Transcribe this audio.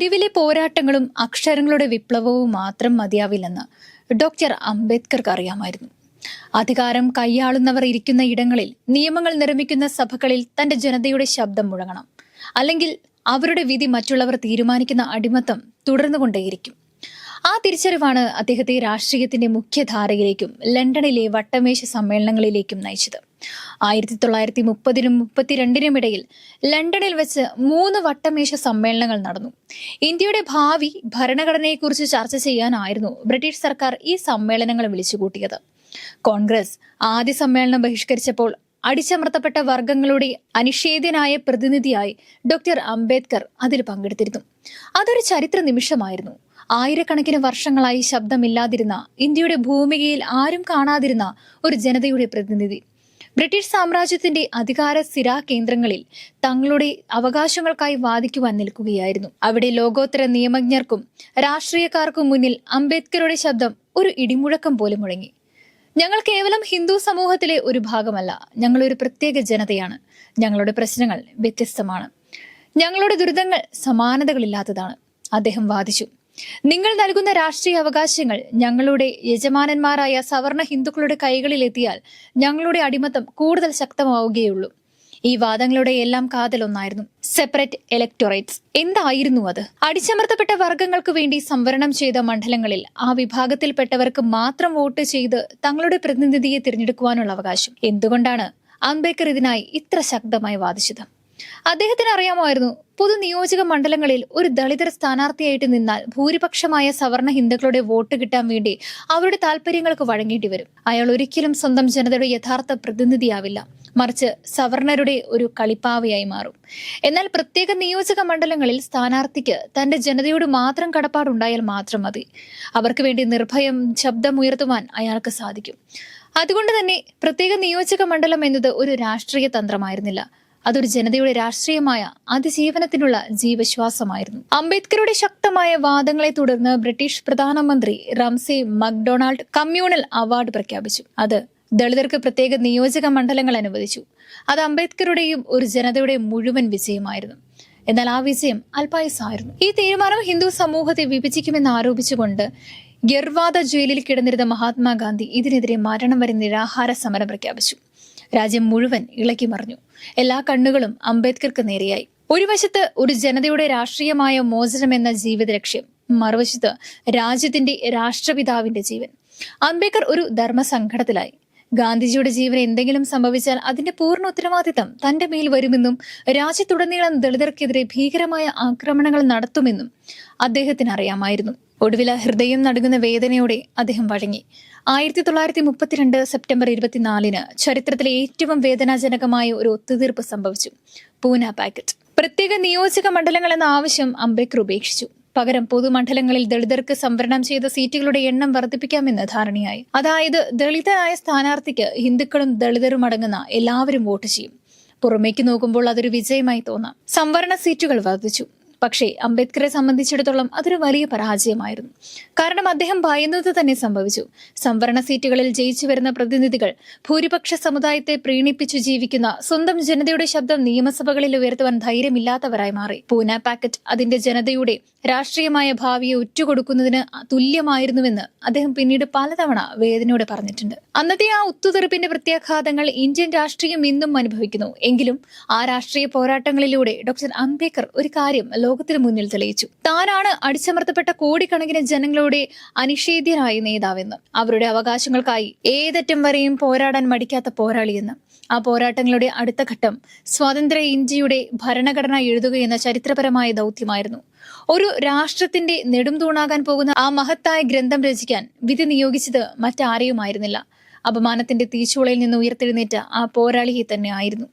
തെരുവിലെ പോരാട്ടങ്ങളും അക്ഷരങ്ങളുടെ വിപ്ലവവും മാത്രം മതിയാവില്ലെന്ന് ഡോക്ടർ അംബേദ്കർക്ക് അറിയാമായിരുന്നു. അധികാരം കൈയാളുന്നവർ ഇരിക്കുന്ന ഇടങ്ങളിൽ നിയമങ്ങൾ നിർമ്മിക്കുന്ന സഭകളിൽ തന്റെ ജനതയുടെ ശബ്ദം മുഴങ്ങണം. അല്ലെങ്കിൽ അവരുടെ വിധി മറ്റുള്ളവർ തീരുമാനിക്കുന്ന അടിമത്തം തുടർന്നുകൊണ്ടേയിരിക്കും. ആ തിരിച്ചറിവാണ് അദ്ദേഹത്തെ രാഷ്ട്രീയത്തിന്റെ മുഖ്യധാരയിലേക്കും ലണ്ടനിലെ വട്ടമേശ സമ്മേളനങ്ങളിലേക്കും നയിച്ചത്. ആയിരത്തി തൊള്ളായിരത്തി മുപ്പതിനും മുപ്പത്തിരണ്ടിനും ഇടയിൽ ലണ്ടനിൽ വെച്ച് മൂന്ന് വട്ടമേശ സമ്മേളനങ്ങൾ നടന്നു. ഇന്ത്യയുടെ ഭാവി ഭരണഘടനയെക്കുറിച്ച് ചർച്ച ചെയ്യാനായിരുന്നു ബ്രിട്ടീഷ് സർക്കാർ ഈ സമ്മേളനങ്ങൾ വിളിച്ചുകൂട്ടിയത്. കോൺഗ്രസ് ആദ്യ സമ്മേളനം ബഹിഷ്കരിച്ചപ്പോൾ അടിച്ചമർത്തപ്പെട്ട വർഗങ്ങളുടെ അനിഷേധ്യനായ പ്രതിനിധിയായി ഡോക്ടർ അംബേദ്കർ അതിൽ പങ്കെടുത്തിരുന്നു. അതൊരു ചരിത്ര നിമിഷമായിരുന്നു. ആയിരക്കണക്കിന് വർഷങ്ങളായി ശബ്ദമില്ലാതിരുന്ന ഇന്ത്യയുടെ ഭൂമികയിൽ ആരും കാണാതിരുന്ന ഒരു ജനതയുടെ പ്രതിനിധി. ബ്രിട്ടീഷ് സാമ്രാജ്യത്തിന്റെ അധികാര സ്ഥിരാ കേന്ദ്രങ്ങളിൽ തങ്ങളുടെ അവകാശങ്ങൾക്കായി വാദിക്കുവാൻ നിൽക്കുകയായിരുന്നു. അവിടെ ലോകോത്തര നിയമജ്ഞർക്കും രാഷ്ട്രീയക്കാർക്കും മുന്നിൽ അംബേദ്കറുടെ ശബ്ദം ഒരു ഇടിമുഴക്കം പോലെ മുഴങ്ങി. ഞങ്ങൾ കേവലം ഹിന്ദു സമൂഹത്തിലെ ഒരു ഭാഗമല്ല. ഞങ്ങൾ ഒരു പ്രത്യേക ജനതയാണ്. ഞങ്ങളുടെ പ്രശ്നങ്ങൾ വ്യത്യസ്തമാണ്. ഞങ്ങളുടെ ദുരിതങ്ങൾ സമാനതകളില്ലാത്തതാണ്. അദ്ദേഹം വാദിച്ചു നിങ്ങൾ നൽകുന്ന രാഷ്ട്രീയ അവകാശങ്ങൾ ഞങ്ങളുടെ യജമാനന്മാരായ സവർണ ഹിന്ദുക്കളുടെ കൈകളിലെത്തിയാൽ ഞങ്ങളുടെ അടിമത്തം കൂടുതൽ ശക്തമാവുകയുള്ളൂ. ഈ വാദങ്ങളുടെ എല്ലാം കാതലൊന്നായിരുന്നു സെപ്പറേറ്റ് ഇലക്ടോറേറ്റ്സ് എന്തായിരുന്നു അത്? അടിച്ചമർത്തപ്പെട്ട വർഗങ്ങൾക്ക് വേണ്ടി സംവരണം ചെയ്ത മണ്ഡലങ്ങളിൽ ആ വിഭാഗത്തിൽപ്പെട്ടവർക്ക് മാത്രം വോട്ട് ചെയ്ത് തങ്ങളുടെ പ്രതിനിധിയെ തിരഞ്ഞെടുക്കുവാനുള്ള അവകാശം. എന്തുകൊണ്ടാണ് അംബേദ്കർ ഇതിനായി ഇത്ര ശക്തമായി വാദിച്ചത്? അദ്ദേഹത്തിന് അറിയാമായിരുന്നു പൊതു നിയോജക മണ്ഡലങ്ങളിൽ ഒരു ദളിതർ സ്ഥാനാർത്ഥിയായിട്ട് നിന്നാൽ ഭൂരിപക്ഷമായ സവർണ ഹിന്ദുക്കളുടെ വോട്ട് കിട്ടാൻ വേണ്ടി അവരുടെ താല്പര്യങ്ങൾക്ക് വഴങ്ങേണ്ടി വരും. അയാൾ ഒരിക്കലും സ്വന്തം ജനതയുടെ യഥാർത്ഥ പ്രതിനിധിയാവില്ല. മറിച്ച് സവർണരുടെ ഒരു കളിപ്പാവയായി മാറും. എന്നാൽ പ്രത്യേക നിയോജക മണ്ഡലങ്ങളിൽ സ്ഥാനാർത്ഥിക്ക് തന്റെ ജനതയോട് മാത്രം കടപ്പാടുണ്ടായാൽ മാത്രം മതി. അവർക്ക് വേണ്ടി നിർഭയം ശബ്ദമുയർത്തുവാൻ അയാൾക്ക് സാധിക്കും. അതുകൊണ്ട് തന്നെ പ്രത്യേക നിയോജക മണ്ഡലം എന്നത് ഒരു രാഷ്ട്രീയ തന്ത്രമായിരുന്നില്ല. അതൊരു ജനതയുടെ രാഷ്ട്രീയമായ അതിജീവനത്തിനുള്ള ജീവശ്വാസമായിരുന്നു. അംബേദ്കറുടെ ശക്തമായ വാദങ്ങളെ തുടർന്ന് ബ്രിട്ടീഷ് പ്രധാനമന്ത്രി റംസി മക്ഡൊണാൾഡ് കമ്മ്യൂണൽ അവാർഡ് പ്രഖ്യാപിച്ചു. അത് ദളിതർക്ക് പ്രത്യേക നിയോജക മണ്ഡലങ്ങൾ അനുവദിച്ചു. അത് അംബേദ്കറുടെയും ഒരു ജനതയുടെ മുഴുവൻ വിജയമായിരുന്നു. എന്നാൽ ആ വിജയം അല്പായുസായിരുന്നു ഈ തീരുമാനം ഹിന്ദു സമൂഹത്തെ വിഭജിക്കുമെന്ന് ആരോപിച്ചുകൊണ്ട് ഗർവാദ ജയിലിൽ കിടന്നിരുന്ന മഹാത്മാഗാന്ധി ഇതിനെതിരെ മരണം വരെ നിരാഹാര സമരം പ്രഖ്യാപിച്ചു. രാജ്യം മുഴുവൻ ഇളക്കി മറിഞ്ഞു. എല്ലാ കണ്ണുകളും അംബേദ്കർക്ക് നേരെയായി. ഒരു വശത്ത് ഒരു ജനതയുടെ രാഷ്ട്രീയമായ മോചനം എന്ന ജീവിത ലക്ഷ്യം മറുവശത്ത് രാജ്യത്തിന്റെ രാഷ്ട്രപിതാവിന്റെ ജീവൻ. അംബേദ്കർ ഒരു ധർമ്മസംഘടത്തിലായി. ഗാന്ധിജിയുടെ ജീവൻ എന്തെങ്കിലും സംഭവിച്ചാൽ അതിന്റെ പൂർണ ഉത്തരവാദിത്തം തന്റെ മേൽ വരുമെന്നും രാജ്യത്തുടനീളം ദളിതർക്കെതിരെ ഭീകരമായ ആക്രമണങ്ങൾ നടത്തുമെന്നും അദ്ദേഹത്തിന് അറിയാമായിരുന്നു. ഒടുവിൽ ഹൃദയം നടുങ്ങുന്ന വേദനയോടെ അദ്ദേഹം വഴങ്ങി. ആയിരത്തി തൊള്ളായിരത്തി മുപ്പത്തിരണ്ട് സെപ്റ്റംബർ ഇരുപത്തിനാലിന് ചരിത്രത്തിലെ ഏറ്റവും വേദനാജനകമായ ഒരു ഒത്തുതീർപ്പ് സംഭവിച്ചു. പൂന പാക്കറ്റ്. പ്രത്യേക നിയോജക മണ്ഡലങ്ങൾ എന്ന ആവശ്യം അംബേദ്കർ ഉപേക്ഷിച്ചു. പകരം പൊതുമണ്ഡലങ്ങളിൽ ദളിതർക്ക് സംവരണം ചെയ്ത സീറ്റുകളുടെ എണ്ണം വർദ്ധിപ്പിക്കാമെന്ന് ധാരണയായി. അതായത് ദളിതനായ സ്ഥാനാർത്ഥിക്ക് ഹിന്ദുക്കളും ദളിതരും അടങ്ങുന്ന എല്ലാവരും വോട്ട് ചെയ്യും. പുറമേക്ക് നോക്കുമ്പോൾ അതൊരു വിജയമായി തോന്നാം. സംവരണ സീറ്റുകൾ വർദ്ധിച്ചു. പക്ഷേ അംബേദ്കറെ സംബന്ധിച്ചിടത്തോളം അതൊരു വലിയ പരാജയമായിരുന്നു. കാരണം അദ്ദേഹം ഭയന്നത് തന്നെ സംഭവിച്ചു. സംവരണ സീറ്റുകളിൽ ജയിച്ചു വരുന്ന പ്രതിനിധികൾ ഭൂരിപക്ഷ സമുദായത്തെ പ്രീണിപ്പിച്ചു ജീവിക്കുന്ന സ്വന്തം ജനതയുടെ ശബ്ദം നിയമസഭകളിൽ ഉയർത്തുവാൻ ധൈര്യമില്ലാത്തവരായി മാറി. പൂന പാക്കറ്റ് അതിന്റെ ജനതയുടെ രാഷ്ട്രീയമായ ഭാവിയെ ഉറ്റുകൊടുക്കുന്നതിന് തുല്യമായിരുന്നുവെന്ന് അദ്ദേഹം പിന്നീട് പലതവണ വേദനയോടെ പറഞ്ഞിട്ടുണ്ട്. അന്നത്തെ ആ ഒത്തുതീർപ്പിന്റെ പ്രത്യാഘാതങ്ങൾ ഇന്ത്യൻ രാഷ്ട്രീയം ഇന്നും അനുഭവിക്കുന്നു. എങ്കിലും ആ രാഷ്ട്രീയ പോരാട്ടങ്ങളിലൂടെ ഡോക്ടർ അംബേദ്കർ ഒരു കാര്യം ലോകത്തിന് മുന്നിൽ തെളിയിച്ചു. താനാണ് അടിച്ചമർത്തപ്പെട്ട കോടിക്കണക്കിന് ജനങ്ങളുടെ അനിഷേധ്യനായ നേതാവെന്ന്. അവരുടെ അവകാശങ്ങൾക്കായി ഏതറ്റം വരെയും പോരാടാൻ മടിക്കാത്ത പോരാളിയെന്ന്. ആ പോരാട്ടങ്ങളുടെ അടുത്ത ഘട്ടം സ്വാതന്ത്ര്യ ഇന്ത്യയുടെ ഭരണഘടന എഴുതുകയെന്ന ചരിത്രപരമായ ദൗത്യമായിരുന്നു. ഒരു രാഷ്ട്രത്തിന്റെ നെടും തൂണാകാൻ പോകുന്ന ആ മഹത്തായ ഗ്രന്ഥം രചിക്കാൻ വിധി നിയോഗിച്ചത് മറ്റാരെയുമായിരുന്നില്ല. അപമാനത്തിന്റെ തീച്ചുളയിൽ നിന്ന് ഉയർത്തെഴുന്നേറ്റ ആ പോരാളിയെ തന്നെ ആയിരുന്നു.